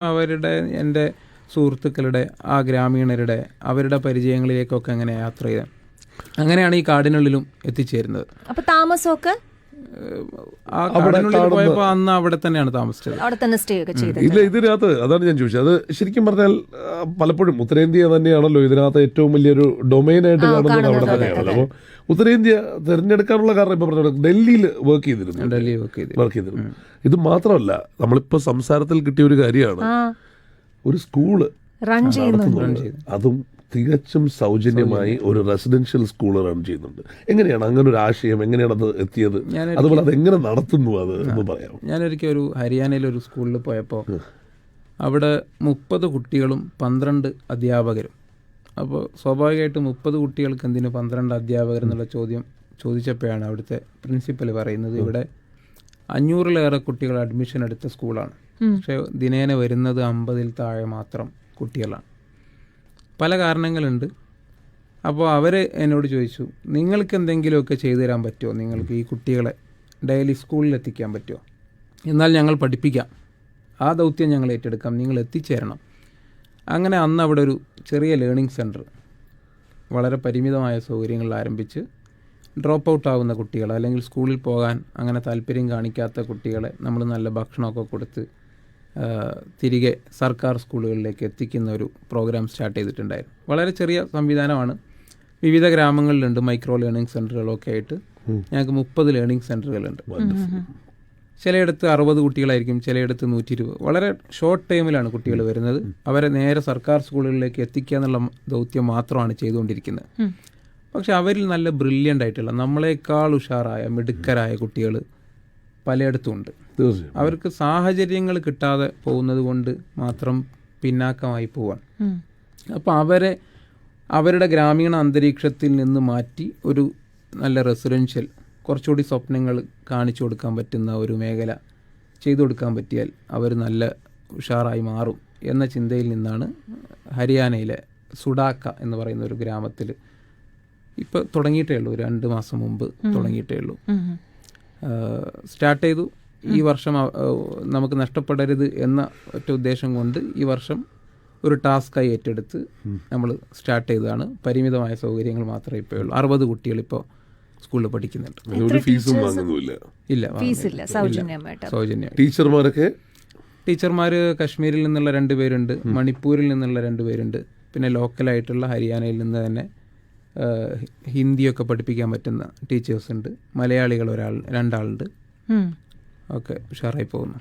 അവരുടെ എന്റെ സുഹൃത്തുക്കളുടെ ആ ഗ്രാമീണരുടെ അവരുടെ പരിചയങ്ങളിലേക്കൊക്കെ അങ്ങനെ യാത്ര ചെയ്ത് അങ്ങനെയാണ് ഈ കാടിനുള്ളിലും എത്തിച്ചേരുന്നത്. അപ്പൊ താമസമൊക്കെ ആ പോയപ്പോൾ അന്ന് അവിടെ തന്നെയാണ് താമസിച്ചത്. അവിടെ തന്നെ സ്റ്റേ ഒക്കെ ചെയ്ത് ഇല്ല ഇതിനകത്ത് അതാണ് ഞാൻ ചോദിച്ചത്. അത് ശരിക്കും പറഞ്ഞാൽ പലപ്പോഴും ഉത്തരേന്ത്യ തന്നെയാണല്ലോ ഇതിനകത്ത് ഏറ്റവും വലിയൊരു ഡൊമൈൻ ആയിട്ട് കാണുന്നത് അവിടെ തന്നെയാണല്ലോ അപ്പോൾ ഉത്തരേന്ത്യ തിരഞ്ഞെടുക്കാനുള്ള കാരണം ഇപ്പൊ പറഞ്ഞു ഡൽഹിയിൽ വർക്ക് ചെയ്തിരുന്നു. ഡൽഹി വർക്ക് ചെയ്ത് വർക്ക് ചെയ്തിരുന്നു. ഇത് മാത്രമല്ല നമ്മളിപ്പോ സംസാരത്തിൽ കിട്ടിയ ഒരു കാര്യമാണ്. ഒരു സ്കൂൾ റൺ ചെയ്യുന്നു. അതും തികച്ചും സൗജന്യമായി ഒരു റെസിഡൻഷ്യൽ സ്കൂൾ റൺ ചെയ്യുന്നുണ്ട്. എങ്ങനെയാണ് അങ്ങനെ ഒരു ആശയം എങ്ങനെയാണ് അത് എത്തിയത്? അതുപോലെ അത് എങ്ങനെ നടത്തുന്നു അത് എന്ന് പറയാം ഞാനൊരിക്കൽ ഒരു ഹരിയാനയിലെ ഒരു സ്കൂളിൽ പോയപ്പോൾ അവിടെ മുപ്പത് കുട്ടികളും പന്ത്രണ്ട് അധ്യാപകരും. അപ്പോൾ സ്വാഭാവികമായിട്ടും മുപ്പത് കുട്ടികൾക്ക് എന്തിന് പന്ത്രണ്ട് അധ്യാപകർ എന്നുള്ള ചോദ്യം ചോദിച്ചപ്പോഴാണ് അവിടുത്തെ പ്രിൻസിപ്പൽ പറയുന്നത് ഇവിടെ അഞ്ഞൂറിലേറെ കുട്ടികൾ അഡ്മിഷൻ എടുത്ത സ്കൂളാണ്. പക്ഷേ ദിനേന വരുന്നത് അമ്പതിൽ താഴെ മാത്രം കുട്ടികളാണ്. പല കാരണങ്ങളുണ്ട്. അപ്പോൾ അവർ എന്നോട് ചോദിച്ചു നിങ്ങൾക്ക് എന്തെങ്കിലുമൊക്കെ ചെയ്തു തരാൻ പറ്റുമോ? നിങ്ങൾക്ക് ഈ കുട്ടികളെ ഡെയിലി സ്കൂളിൽ എത്തിക്കാൻ പറ്റുമോ? എന്നാൽ ഞങ്ങൾ പഠിപ്പിക്കാം. ആ ദൗത്യം ഞങ്ങൾ ഏറ്റെടുക്കാം. നിങ്ങൾ എത്തിച്ചേരണം. അങ്ങനെ അന്ന് അവിടെ ഒരു ചെറിയ ലേണിംഗ് സെന്റർ വളരെ പരിമിതമായ സൗകര്യങ്ങൾ ആരംഭിച്ച് ഡ്രോപ്പ് ഔട്ട് ആവുന്ന കുട്ടികൾ അല്ലെങ്കിൽ സ്കൂളിൽ പോകാൻ അങ്ങനെ താല്പര്യം കാണിക്കാത്ത കുട്ടികളെ നമ്മൾ നല്ല ഭക്ഷണമൊക്കെ കൊടുത്ത് തിരികെ സർക്കാർ സ്കൂളുകളിലേക്ക് എത്തിക്കുന്ന ഒരു പ്രോഗ്രാം സ്റ്റാർട്ട് ചെയ്തിട്ടുണ്ടായിരുന്നു. വളരെ ചെറിയ സംവിധാനമാണ്. വിവിധ ഗ്രാമങ്ങളിലുണ്ട് മൈക്രോ ലേണിംഗ് സെന്ററുകളൊക്കെ ആയിട്ട്. ഞങ്ങൾക്ക് മുപ്പത് ലേണിംഗ് സെന്ററുകളുണ്ട് ചിലയിടത്ത് അറുപത് കുട്ടികളായിരിക്കും ചിലയിടത്ത് നൂറ്റി ഇരുപത് വളരെ ഷോർട്ട് ടൈമിലാണ് കുട്ടികൾ വരുന്നത്. അവരെ നേരെ സർക്കാർ സ്കൂളുകളിലേക്ക് എത്തിക്കുക എന്നുള്ള ദൗത്യം മാത്രമാണ് ചെയ്തുകൊണ്ടിരിക്കുന്നത്. പക്ഷെ അവരിൽ നല്ല ബ്രില്യന്റ് ആയിട്ടുള്ള നമ്മളെക്കാൾ ഉഷാറായ മിടുക്കരായ കുട്ടികൾ പലയിടത്തും ഉണ്ട് തീർച്ചയായും. അവർക്ക് സാഹചര്യങ്ങൾ കിട്ടാതെ പോകുന്നത് കൊണ്ട് മാത്രം പിന്നാക്കമായി പോവാൻ. അപ്പോൾ അവരെ അവരുടെ ഗ്രാമീണ അന്തരീക്ഷത്തിൽ നിന്ന് മാറ്റി ഒരു നല്ല റെസിഡൻഷ്യൽ കുറച്ചുകൂടി സ്വപ്നങ്ങൾ കാണിച്ചു കൊടുക്കാൻ പറ്റുന്ന ഒരു മേഖല ചെയ്തു കൊടുക്കാൻ പറ്റിയാൽ അവർ നല്ല ഉഷാറായി മാറും എന്ന ചിന്തയിൽ നിന്നാണ് ഹരിയാനയിലെ സുഡാക്ക എന്ന് പറയുന്ന ഒരു ഗ്രാമത്തിൽ ഇപ്പോൾ തുടങ്ങിയിട്ടേ ഉള്ളൂ. രണ്ട് മാസം മുമ്പ് തുടങ്ങിയിട്ടേ ഉള്ളൂ. സ്റ്റാർട്ട് ചെയ്തു. ഈ വർഷം നമുക്ക് നഷ്ടപ്പെടരുത് എന്ന ഒറ്റ ഉദ്ദേശം കൊണ്ട് ഈ വർഷം ഒരു ടാസ്ക്കായി ഏറ്റെടുത്ത് നമ്മൾ സ്റ്റാർട്ട് ചെയ്തതാണ്. പരിമിതമായ സൗകര്യങ്ങൾ മാത്രമേ ഇപ്പോൾ ഉള്ളൂ. അറുപത് കുട്ടികൾ ഇപ്പോൾ സ്കൂളിൽ പഠിക്കുന്നുണ്ട് ഒരു ഫീസും വാങ്ങുന്നില്ല ഇല്ല ഫീസ് ഇല്ല സൗജന്യമായിട്ട്. സൗജന്യം ടീച്ചർമാരൊക്കെ? ടീച്ചർമാർ കശ്മീരിൽ നിന്നുള്ള രണ്ട് പേരുണ്ട്. മണിപ്പൂരിൽ നിന്നുള്ള രണ്ട് പേരുണ്ട്. പിന്നെ ലോക്കലായിട്ടുള്ള ഹരിയാനയിൽ നിന്ന് തന്നെ ഹിന്ദിയൊക്കെ പഠിപ്പിക്കാൻ പറ്റുന്ന ടീച്ചേഴ്സ് ഉണ്ട് മലയാളികൾ ഒരാൾ രണ്ടാളുണ്ട്. ഒക്കെ ഉഷാറായി പോകുന്നു.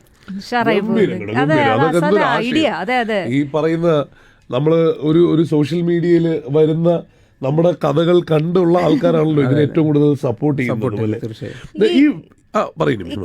ഈ പറയുന്ന നമ്മൾ ഒരു ഒരു സോഷ്യൽ മീഡിയയിൽ വരുന്ന നമ്മുടെ കഥകൾ കണ്ടുള്ള ആൾക്കാരാണല്ലോ ഇതിന് ഏറ്റവും കൂടുതൽ സപ്പോർട്ട് ചെയ്യുന്നത് ഈ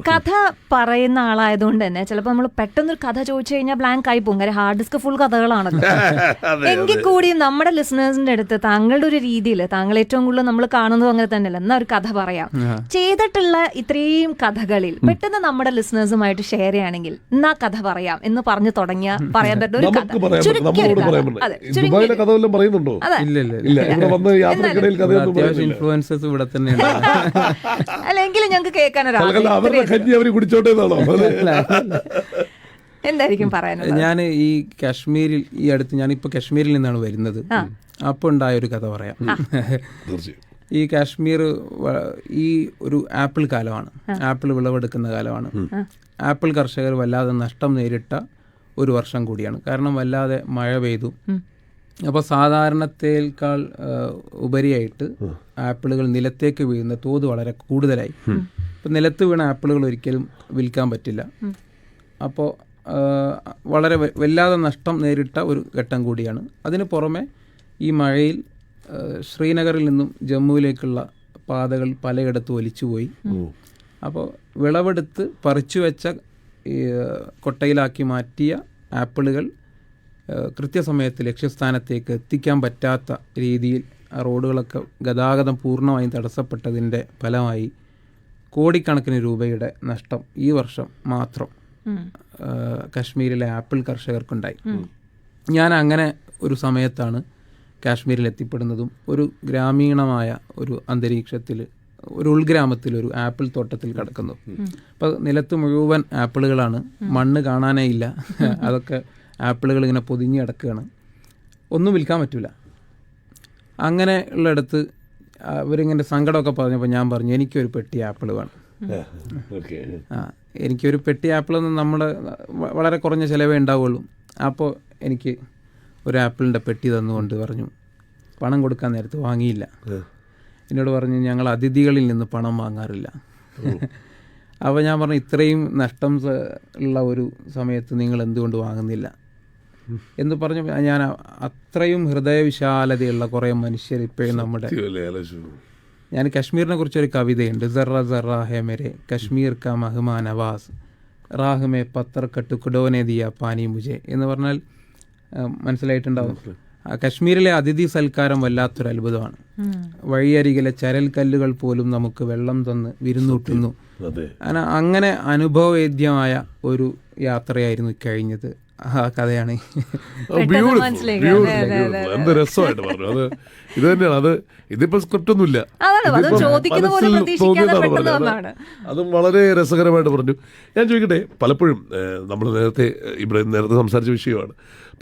കഥ പറയുന്ന ആളായതുകൊണ്ട് തന്നെ ചിലപ്പോൾ നമ്മൾ പെട്ടെന്ന് ഒരു കഥ ചോദിച്ചു കഴിഞ്ഞാൽ ബ്ലാങ്ക് ആയി പോകും. കാര്യം ഹാർഡ് ഡിസ്ക് ഫുൾ കഥകളാണല്ലോ. എങ്കിൽ കൂടി നമ്മുടെ ലിസണേഴ്സിന്റെ അടുത്ത് താങ്കളുടെ ഒരു രീതിയിൽ താങ്കൾ ഏറ്റവും കൂടുതൽ നമ്മൾ കാണുന്നതും അങ്ങനെ തന്നെയല്ല എന്നാ ഒരു കഥ പറയാം. ചെയ്തിട്ടുള്ള ഇത്രയും കഥകളിൽ പെട്ടെന്ന് നമ്മുടെ ലിസണേഴ്സുമായിട്ട് ഷെയർ ചെയ്യുകയാണെങ്കിൽ എന്നാ കഥ പറയാം എന്ന് പറഞ്ഞു തുടങ്ങിയ പറയാൻ പറ്റുന്ന ഒരു കഥ. അല്ലെങ്കിൽ ഞങ്ങൾക്ക് കേൾക്കാൻ അവരുടെ കഞ്ഞി അവർ കുടിച്ചോട്ടെ എന്തായിരിക്കും പറയാനുള്ളത്? ഞാൻ ഈ കാശ്മീരിൽ ഈ അടുത്ത് ഞാനിപ്പോൾ കാശ്മീരിൽ നിന്നാണ് വരുന്നത്. അപ്പോൾ ഉണ്ടായ ഒരു കഥ പറയാം. ഈ കാശ്മീർ ഈ ഒരു ആപ്പിൾ കാലമാണ്. ആപ്പിൾ വിളവെടുക്കുന്ന കാലമാണ്. ആപ്പിൾ കർഷകർ വല്ലാതെ നഷ്ടം നേരിട്ട ഒരു വർഷം കൂടിയാണ്. കാരണം വല്ലാതെ മഴ പെയ്തു. അപ്പോൾ സാധാരണത്തേക്കാൾ ഉപരിയായിട്ട് ആപ്പിളുകൾ നിലത്തേക്ക് വീഴുന്ന തോത് വളരെ കൂടുതലായി. ഇപ്പം നിലത്ത് വീണ ആപ്പിളുകൾ ഒരിക്കലും വിൽക്കാൻ പറ്റില്ല. അപ്പോൾ വളരെ വല്ലാതെ നഷ്ടം നേരിട്ട ഒരു ഘട്ടം കൂടിയാണ്. അതിന് പുറമെ ഈ മഴയിൽ ശ്രീനഗറിൽ നിന്നും ജമ്മുവിലേക്കുള്ള പാതകൾ പലയിടത്തും ഒലിച്ചുപോയി അപ്പോൾ വിളവെടുത്ത് പറിച്ചു വെച്ച കൊട്ടയിലാക്കി മാറ്റിയ ആപ്പിളുകൾ കൃത്യസമയത്ത് ലക്ഷ്യസ്ഥാനത്തേക്ക് എത്തിക്കാൻ പറ്റാത്ത രീതിയിൽ ആ റോഡുകളൊക്കെ ഗതാഗതം പൂർണമായും തടസ്സപ്പെട്ടതിന്റെ ഫലമായി കോടിക്കണക്കിന് രൂപയുടെ നഷ്ടം ഈ വർഷം മാത്രം കാശ്മീരിലെ ആപ്പിൾ കർഷകർക്കുണ്ടായി. ഞാൻ അങ്ങനെ ഒരു സമയത്താണ് കാശ്മീരിൽ എത്തിപ്പെടുന്നതും ഒരു ഗ്രാമീണമായ ഒരു അന്തരീക്ഷത്തിൽ ഒരു ഉൾഗ്രാമത്തിൽ ഒരു ആപ്പിൾ തോട്ടത്തിൽ കിടക്കുന്നു അപ്പോൾ നിലത്ത് മുഴുവൻ ആപ്പിളുകളാണ്. മണ്ണ് കാണാനേ ഇല്ല. അതൊക്കെ ആപ്പിളുകൾ ഇങ്ങനെ പൊതിഞ്ഞ് കിടക്കുകയാണ്. ഒന്നും വിൽക്കാൻ പറ്റില്ല അങ്ങനെ ഉള്ളിടത്ത് അവരിങ്ങനെ സങ്കടമൊക്കെ പറഞ്ഞപ്പോൾ ഞാൻ പറഞ്ഞു എനിക്കൊരു പെട്ടി ആപ്പിൾ വേണം. ആ എനിക്കൊരു പെട്ടി ആപ്പിൾ എന്ന് നമ്മൾ വളരെ കുറഞ്ഞ ചിലവേ ഉണ്ടാവുള്ളൂ. അപ്പോൾ എനിക്ക് ഒരു ആപ്പിളിന്റെ പെട്ടി തന്നുകൊണ്ട് പറഞ്ഞു പണം കൊടുക്കാൻ നേരത്ത് വാങ്ങിയില്ല. എന്നോട് പറഞ്ഞു ഞങ്ങൾ അതിഥികളിൽ നിന്ന് പണം വാങ്ങാറില്ല. അപ്പോൾ ഞാൻ പറഞ്ഞു ഇത്രയും നഷ്ടം ഉള്ള ഒരു സമയത്ത് നിങ്ങൾ എന്തുകൊണ്ട് വാങ്ങുന്നില്ല? എന്ന് പറഞ്ഞു ഞാൻ അത്രയും ഹൃദയവിശാലതയുള്ള കുറേ മനുഷ്യർ ഇപ്പോഴും നമ്മുടെ ഞാൻ കശ്മീരിനെ കുറിച്ചൊരു കവിതയുണ്ട്. സറ ഹെ മെരെ കശ്മീർ കാ മഹ്മാ നവാസ് റാഹ് മേ പത്തർ കട്ടു കുടോനെ ദിയ പാനി മുജെ. എന്ന് പറഞ്ഞാൽ മനസ്സിലായിട്ടുണ്ടാവും. കശ്മീരിലെ അതിഥി സൽക്കാരം വല്ലാത്തൊരു അത്ഭുതമാണ്. വഴിയരികിലെ ചരൽ കല്ലുകൾ പോലും നമുക്ക് വെള്ളം തന്ന് വിരുന്നൂട്ടുന്നു. അങ്ങനെ അനുഭവവേദ്യമായ ഒരു യാത്രയായിരുന്നു കഴിഞ്ഞത്. ആ കഥയാണ്. എന്ത് രസമായിട്ട് പറഞ്ഞു. അത് ഇത് തന്നെയാണ്. അത് ഇതിപ്പോ സ്ക്രിപ്റ്റ് ഒന്നുമില്ല. അത് വളരെ രസകരമായിട്ട് പറഞ്ഞു. ഞാൻ ചോദിക്കട്ടെ പലപ്പോഴും നമ്മൾ നേരത്തെ ഇവിടെ നേരത്തെ സംസാരിച്ച വിഷയമാണ്.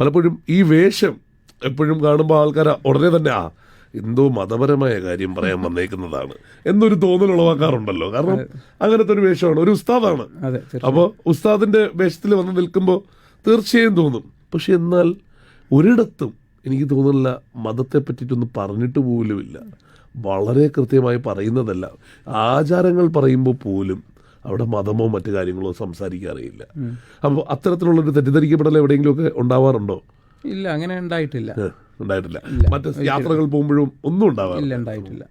പലപ്പോഴും ഈ വേഷം എപ്പോഴും കാണുമ്പോൾ ആൾക്കാർ ഉടനെ തന്നെ ആ എന്തോ മതപരമായ കാര്യം പറയാൻ വന്നേക്കുന്നതാണ് എന്നൊരു തോന്നൽ ഉളവാക്കാറുണ്ടല്ലോ. കാരണം അങ്ങനത്തെ ഒരു വേഷമാണ്. ഒരു ഉസ്താദാണ്. അപ്പോൾ ഉസ്താദിന്റെ വേഷത്തിൽ വന്ന് നിൽക്കുമ്പോൾ തീർച്ചയായും തോന്നും. പക്ഷെ എന്നാൽ ഒരിടത്തും എനിക്ക് തോന്നുന്നില്ല മതത്തെ പറ്റിയിട്ടൊന്നും പറഞ്ഞിട്ട് പോലുമില്ല. വളരെ കൃത്യമായി പറയുന്നതല്ല. ആചാരങ്ങൾ പറയുമ്പോൾ പോലും അവിടെ മതമോ മറ്റു കാര്യങ്ങളോ സംസാരിക്കാറില്ല അപ്പോൾ അത്തരത്തിലുള്ളൊരു തെറ്റിദ്ധരിക്കപ്പെടൽ എവിടെയെങ്കിലുമൊക്കെ ഉണ്ടാവാറുണ്ടോ? ഇല്ല അങ്ങനെ ഉണ്ടായിട്ടില്ല. ഉണ്ടായിട്ടില്ല. മറ്റ് യാത്രകൾ പോകുമ്പോഴും ഒന്നും ഉണ്ടാവാറില്ല. ഇല്ല ഉണ്ടായിട്ടില്ല.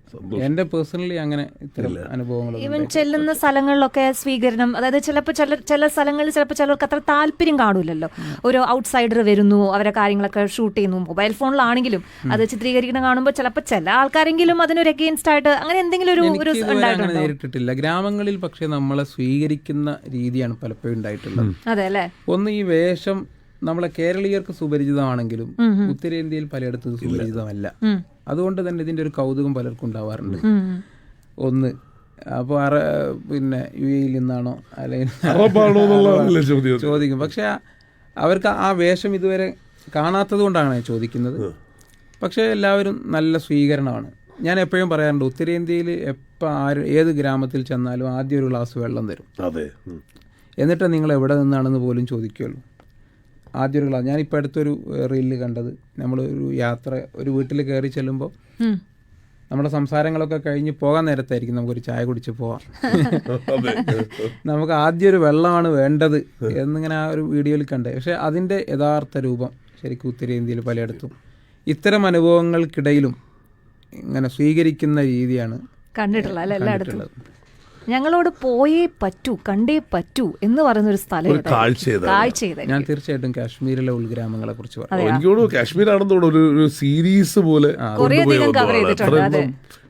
എന്റെ പേഴ്സണലി അങ്ങനെ ഇത്തരം അനുഭവങ്ങളൊന്നും ഈവൻ ചെല്ലുന്ന സ്ഥലങ്ങളിലൊക്കെ സ്വീകരണം അതായത് ചിലപ്പോൾ ചില ചില സ്ഥലങ്ങളിൽ ചിലപ്പോൾ ചിലർക്ക് അത്ര താല്പര്യം കാണൂലല്ലോ. ഒരു ഔട്ട്സൈഡർ വരുന്നു അവരെ കാര്യങ്ങളൊക്കെ ഷൂട്ട് ചെയ്യുന്നു മൊബൈൽ ഫോണിലാണെങ്കിലും അത് ചിത്രീകരിക്കണം കാണുമ്പോൾ ചിലപ്പോൾ ചില ആൾക്കാരെങ്കിലും അതിനൊരു അഗെയിൻസ്റ്റ് ആയിട്ട് അങ്ങനെ എന്തെങ്കിലും ഒരു ഒരു ഉണ്ടായിട്ടുണ്ടോ? നേരിട്ടിട്ടില്ല. ഗ്രാമങ്ങളിൽ പക്ഷേ നമ്മളെ സ്വീകരിക്കുന്ന രീതിയാണ് പലപ്പോഴും ഉണ്ടായിട്ടുള്ളത്. അതെ അല്ലേ? ഒന്ന് ഈ വേഷം നമ്മളെ കേരളീയർക്ക് സുപരിചിതമാണെങ്കിലും ഉത്തരേന്ത്യയിൽ പലയിടത്തും സുപരിചിതമല്ല. അതുകൊണ്ട് തന്നെ ഇതിന്റെ ഒരു കൗതുകം പലർക്കും ഉണ്ടാവാറുണ്ട്. ഒന്ന് അപ്പോൾ അറ പിന്നെ യു എയിൽ നിന്നാണോ അല്ലെങ്കിൽ ചോദിക്കും. പക്ഷെ അവർക്ക് ആ വേഷം ഇതുവരെ കാണാത്തത് കൊണ്ടാണ് ചോദിക്കുന്നത്. പക്ഷേ എല്ലാവരും നല്ല സ്വീകരണമാണ്. ഞാൻ എപ്പോഴും പറയാറുണ്ട് ഉത്തരേന്ത്യയിൽ എപ്പോൾ ആര് ഏത് ഗ്രാമത്തിൽ ചെന്നാലും ആദ്യം ഒരു ഗ്ലാസ് വെള്ളം തരും. അതെ. എന്നിട്ട് നിങ്ങൾ എവിടെ നിന്നാണെന്ന് പോലും ചോദിക്കുകയുള്ളൂ ആദ്യം ഒരു ക്ലാസ് ഞാനിപ്പോൾ അടുത്തൊരു റീലിൽ കണ്ടത്. നമ്മൾ ഒരു യാത്ര ഒരു വീട്ടിൽ കയറി ചെല്ലുമ്പോൾ. നമ്മുടെ സംസാരങ്ങളൊക്കെ കഴിഞ്ഞ് പോകാൻ നേരത്തായിരിക്കും നമുക്കൊരു ചായ കുടിച്ച് പോവാം. നമുക്ക് ആദ്യം ഒരു വെള്ളമാണ് വേണ്ടത് എന്നിങ്ങനെ ആ ഒരു വീഡിയോയിൽ കണ്ടേ. പക്ഷെ അതിന്റെ യഥാർത്ഥ രൂപം ശരിക്കും ഉത്തരേന്ത്യയിൽ പലയിടത്തും ഇത്തരം അനുഭവങ്ങൾക്കിടയിലും ഇങ്ങനെ സ്വീകരിക്കുന്ന രീതിയാണ് കണ്ടിട്ടുള്ള അല്ലേ? എല്ലായിടത്തും. കണ്ടിട്ടുള്ളത്. ഞങ്ങളോട് പോയേ പറ്റൂ കണ്ടേ പറ്റൂ എന്ന് പറയുന്ന ഒരു സ്ഥലം കാഴ്ച? ഞാൻ തീർച്ചയായിട്ടും കാശ്മീരിലെ ഉൾഗ്രാമങ്ങളെ കുറിച്ച് പറഞ്ഞു കാശ്മീർ എനിക്ക് തോന്നുന്നു കാശ്മീരാണെന്ന് തോന്നുന്നു ഒരു സീരീസ് പോലെ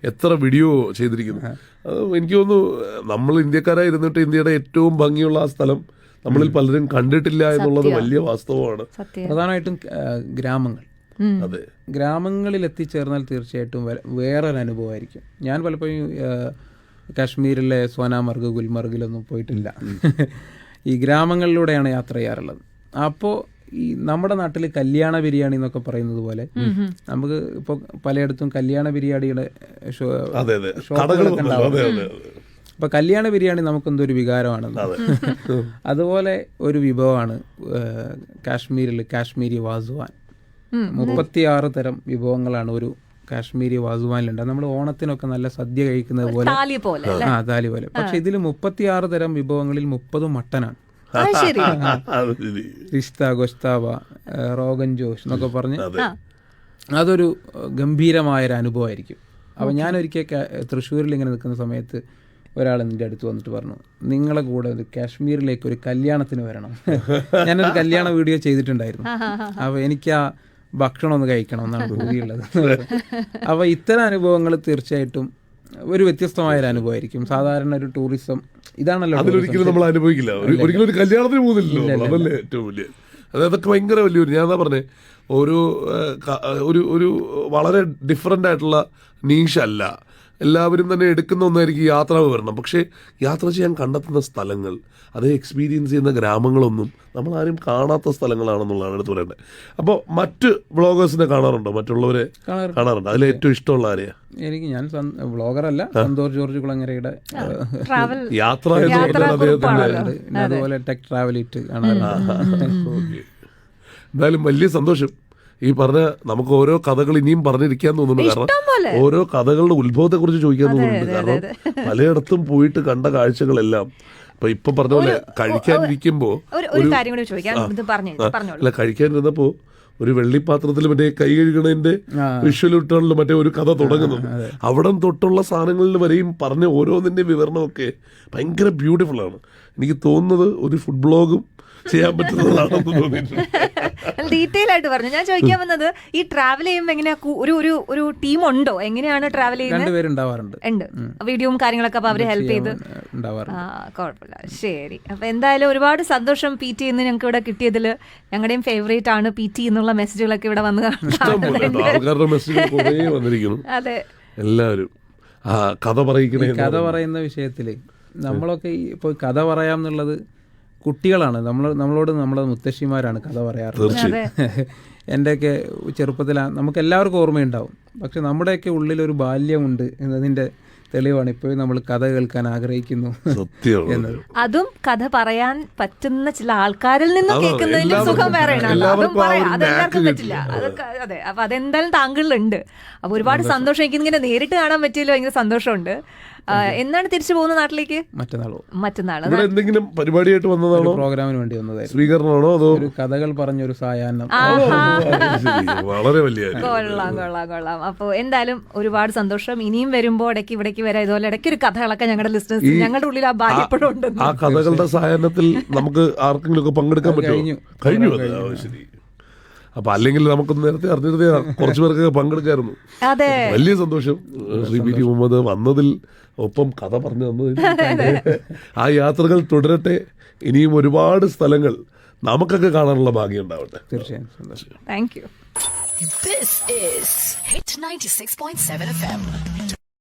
എത്ര വീഡിയോ ചെയ്തിരിക്കുന്നു. അത് എനിക്ക് തോന്നുന്നു നമ്മൾ ഇന്ത്യക്കാരായിരുന്നിട്ട് ഇന്ത്യയുടെ ഏറ്റവും ഭംഗിയുള്ള ആ സ്ഥലം നമ്മളിൽ പലരും കണ്ടിട്ടില്ല എന്നുള്ളത് വലിയ വാസ്തവമാണ്. പ്രധാനമായിട്ടും ഗ്രാമങ്ങൾ. അതെ. ഗ്രാമങ്ങളിൽ എത്തിച്ചേർന്നാൽ തീർച്ചയായിട്ടും വേറൊരു അനുഭവമായിരിക്കും ഞാൻ പലപ്പോഴും കാശ്മീരിലെ സോനാമർഗ് ഗുൽമർഗിലൊന്നും പോയിട്ടില്ല. ഈ ഗ്രാമങ്ങളിലൂടെയാണ് യാത്ര ചെയ്യാറുള്ളത്. അപ്പോൾ ഈ നമ്മുടെ നാട്ടിൽ കല്യാണ ബിരിയാണി എന്നൊക്കെ പറയുന്നത് പോലെ നമുക്ക് ഇപ്പോൾ പലയിടത്തും കല്യാണ ബിരിയാണിയുടെ ഷോ അതെ അതെ. ഷോപ്പുകളൊക്കെ അതെ അപ്പൊ കല്യാണ ബിരിയാണി നമുക്കെന്തോ ഒരു വികാരമാണ് അതുപോലെ ഒരു വിഭവമാണ് കാശ്മീരിൽ കാശ്മീരി വാസുവാൻ. മുപ്പത്തിയാറ് തരം വിഭവങ്ങളാണ് ഒരു കാശ്മീരി വാസുവാനിലുണ്ട്. നമ്മൾ ഓണത്തിനൊക്കെ നല്ല സദ്യ കഴിക്കുന്നത് പോലെ. താലി പോലെ ആ താലി പോലെ. പക്ഷെ ഇതിൽ മുപ്പത്തിയാറ് തരം വിഭവങ്ങളിൽ മുപ്പതും മട്ടനാണ്. റിസ്ത ഗൊസ്താവ റോഗൻ ജോഷ് എന്നൊക്കെ പറഞ്ഞ് അതൊരു ഗംഭീരമായ ഒരു അനുഭവമായിരിക്കും അപ്പോൾ ഞാൻ ഒരിക്കൽ തൃശ്ശൂരിൽ ഇങ്ങനെ നിൽക്കുന്ന സമയത്ത് ഒരാൾ എന്റെ അടുത്ത് വന്നിട്ട് പറഞ്ഞു നിങ്ങളെ കൂടെ ഒരു കാശ്മീരിലേക്ക് ഒരു കല്യാണത്തിന് വരണം. ഞാനൊരു കല്യാണ വീഡിയോ ചെയ്തിട്ടുണ്ടായിരുന്നു. അപ്പോൾ എനിക്ക് ആ ഭക്ഷണം ഒന്ന് കഴിക്കണം എന്നാണ് പൂതിയുള്ളത് അപ്പോൾ ഇത്തരം അനുഭവങ്ങൾ തീർച്ചയായിട്ടും ഒരു വ്യത്യസ്തമായ ഒരു അനുഭവമായിരിക്കും. സാധാരണ ഒരു ടൂറിസം ഇതാണല്ലോ. അതിലൊരിക്കലും നമ്മൾ അനുഭവിക്കില്ല. ഒരു- ഒരിക്കലും ഒരു കല്യാണത്തിന് പോകുന്നില്ലല്ലോ. അതല്ലേ ഏറ്റവും വലിയ. അത് അതൊക്കെ ഭയങ്കര വലിയൊരു ഞാൻ എന്താ പറഞ്ഞേ ഒരു ഒരു ഒരു വളരെ ഡിഫറെന്റ് ആയിട്ടുള്ള നീഷല്ല അല്ല. എല്ലാവരും തന്നെ എടുക്കുന്ന ഒന്നായിരിക്കും യാത്ര വിവരണം പക്ഷേ യാത്ര ചെയ്യാൻ കണ്ടെത്തുന്ന സ്ഥലങ്ങൾ അതേ എക്സ്പീരിയൻസ് ചെയ്യുന്ന ഗ്രാമങ്ങളൊന്നും നമ്മൾ ആരും കാണാത്ത സ്ഥലങ്ങളാണെന്നുള്ളതാണ് എടുത്ത് പറയേണ്ടത്. അപ്പോൾ മറ്റ് വ്ളോഗേഴ്സിനെ കാണാറുണ്ടോ? മറ്റുള്ളവരെ കാണാറുണ്ട്. അതിൽ ഏറ്റവും ഇഷ്ടമുള്ള ആരെയാ? എനിക്ക് ഞാൻ വ്ളോഗറല്ല സന്തോഷ് ജോർജ് കുളങ്ങരയുടെ ട്രാവൽ യാത്ര എന്ന് പറഞ്ഞാൽ അതുപോലെ ടെക് ട്രാവൽ ഇറ്റ് കാണാറുണ്ട്. എന്തായാലും വലിയ സന്തോഷം. ഈ പറഞ്ഞ നമുക്ക് ഓരോ കഥകൾ ഇനിയും പറഞ്ഞിരിക്കാൻ തോന്നുന്നു കാരണം ഓരോ കഥകളുടെ ഉത്ഭവത്തെ കുറിച്ച് ചോദിക്കാൻ തോന്നുന്നുണ്ട്. കാരണം പലയിടത്തും പോയിട്ട് കണ്ട കാഴ്ചകളെല്ലാം ഇപ്പൊ ഇപ്പൊ പറഞ്ഞ പോലെ കഴിക്കാനിരിക്കുമ്പോ ഒരു ഒരു കാര്യം കൂടി ചോദിക്കാം. ഇത് പറഞ്ഞു പറഞ്ഞോളൂ. അല്ല കഴിക്കാനിരുന്നപ്പോ ഒരു വെള്ളിപ്പാത്രത്തിൽ മറ്റേ കൈ കഴുകണതിന്റെ. വിഷ്വൽ ഇട്ടാണല്ലോ മറ്റേ ഒരു കഥ തുടങ്ങുന്നു അവിടം തൊട്ടുള്ള സാധനങ്ങളിൽ വരെയും പറഞ്ഞ ഓരോന്നിന്റെ വിവരണമൊക്കെ ഭയങ്കര ബ്യൂട്ടിഫുൾ ആണ് എനിക്ക് തോന്നുന്നത് ഒരു ഫുഡ് ബ്ലോഗും ചെയ്യാൻ പറ്റുന്നതാണെന്ന് തോന്നിയിട്ടുണ്ട്. ഡീറ്റെയിൽ ആയിട്ട് പറഞ്ഞു. ഞാൻ ചോദിക്കാൻ വന്നത് ഈ ട്രാവൽ ചെയ്യുമ്പോൾ എങ്ങനെയാ കു- ഒരു ഒരു ഒരു ടീം ഉണ്ടോ? എങ്ങനെയാണ് ട്രാവൽ ചെയ്യുന്നത്? രണ്ടുപേരുണ്ടാവാറുണ്ട് ഉണ്ട്. വീഡിയോയും കാര്യങ്ങളൊക്കെ അപ്പൊ അവർ ഹെൽപ്പ് ചെയ്ത്. ഉണ്ടാവാറുണ്ട്. ആ കുഴപ്പമില്ല ശരി. അപ്പൊ എന്തായാലും ഒരുപാട് സന്തോഷം പി ടി ഇന്ന് ഞങ്ങൾക്ക് ഇവിടെ കിട്ടിയതിൽ ഞങ്ങളുടെയും ഫേവറേറ്റ് ആണ് പി ടി എന്നുള്ള മെസ്സേജുകളൊക്കെ ഇവിടെ വന്ന് ഇഷ്ടം പോലെ കേട്ടോ. ആൾക്കാരുടെ മെസ്സേജ് കുറേ വന്നിരിക്കുന്നു. അതെ. എല്ലാവരും. ആ കഥ പറയിക്കണേ കഥ പറയുന്ന വിഷയത്തിൽ നമ്മളൊക്കെ ഈ ഇപ്പോൾ കഥ പറയാം എന്നുള്ളത് കുട്ടികളാണ്. നമ്മൾ നമ്മളോട് നമ്മളെ മുത്തശ്ശിമാരാണ് കഥ പറയാറുള്ളത് എന്റെയൊക്കെ ചെറുപ്പത്തിൽ നമുക്ക് എല്ലാവർക്കും ഓർമ്മയുണ്ടാവും. പക്ഷെ നമ്മുടെയൊക്കെ ഉള്ളിലൊരു ബാല്യമുണ്ട് എന്നതിന്റെ തെളിവാണ് ഇപ്പോഴും നമ്മൾ കഥ കേൾക്കാൻ ആഗ്രഹിക്കുന്നു സത്യമാണ് അതും കഥ പറയാൻ പറ്റുന്ന ചില ആൾക്കാരിൽ നിന്നും കേൾക്കുന്നതിന്റെ സുഖം വേറെയാണ്. അതും എല്ലാവർക്കും പറയാം. അതെല്ലാവർക്കും പറ്റില്ല. അതൊക്കെ അതെ. അപ്പൊ അതെന്തായാലും താങ്കളിലുണ്ട്. അപ്പൊ ഒരുപാട് സന്തോഷം. എനിക്ക് ഇങ്ങനെ നേരിട്ട് കാണാൻ പറ്റിയല്ലോ ഭയങ്കര സന്തോഷമുണ്ട്. എന്നാണ് തിരിച്ചു പോകുന്ന നാട്ടിലേക്ക്? മറ്റന്നാളോ. മറ്റന്നാൾ എന്തെങ്കിലും പരിപാടിയായിട്ട് വന്നതാണോ? പ്രോഗ്രാമിന് വേണ്ടി വന്നതായിരുന്നു. സ്വീകരണമാണോ അതോ? ഒരു കഥകൾ പറഞ്ഞൊരു സായാഹ്നം. വളരെ വലിയ. കൊള്ളാം കൊള്ളാം കൊള്ളാം. അപ്പോൾ എന്തായാലും ഒരുപാട് സന്തോഷം. ഇനിയും വരുമ്പോൾ ഇടയ്ക്ക് ഇവിടേക്ക് വരാം. ഇതുപോലെ ഇടയ്ക്ക് ഒരു കഥകളൊക്കെ ഞങ്ങളുടെ ലിസ്റ്റേഴ്സ് ഞങ്ങളുടെ ഉള്ളിൽ ആ ഭാഗ്യം എപ്പോഴും ഉണ്ട് ആ കഥകളുടെ സായാഹ്നത്തിൽ നമുക്ക് ആർക്കെങ്കിലും ഒക്കെ പങ്കെടുക്കാൻ പറ്റുമോ? കഴിഞ്ഞു. ശരി. അപ്പൊ അല്ലെങ്കിൽ നമുക്ക് നേരത്തെ അറിഞ്ഞിരുന്നേ കുറച്ചു പേർക്കൊക്കെ പങ്കെടുക്കായിരുന്നു. അതെ. വലിയ സന്തോഷം. ശ്രീ പി ടി മുഹമ്മദ് വന്നതിൽ ഒപ്പം കഥ പറഞ്ഞു തന്നതിൽ ആ യാത്രകൾ തുടരട്ടെ. ഇനിയും ഒരുപാട് സ്ഥലങ്ങൾ നമുക്കൊക്കെ കാണാനുള്ള ഭാഗ്യം ഉണ്ടാവട്ടെ. തീർച്ചയായും. സന്തോഷം. Thank you This is Hit 96.7 FM.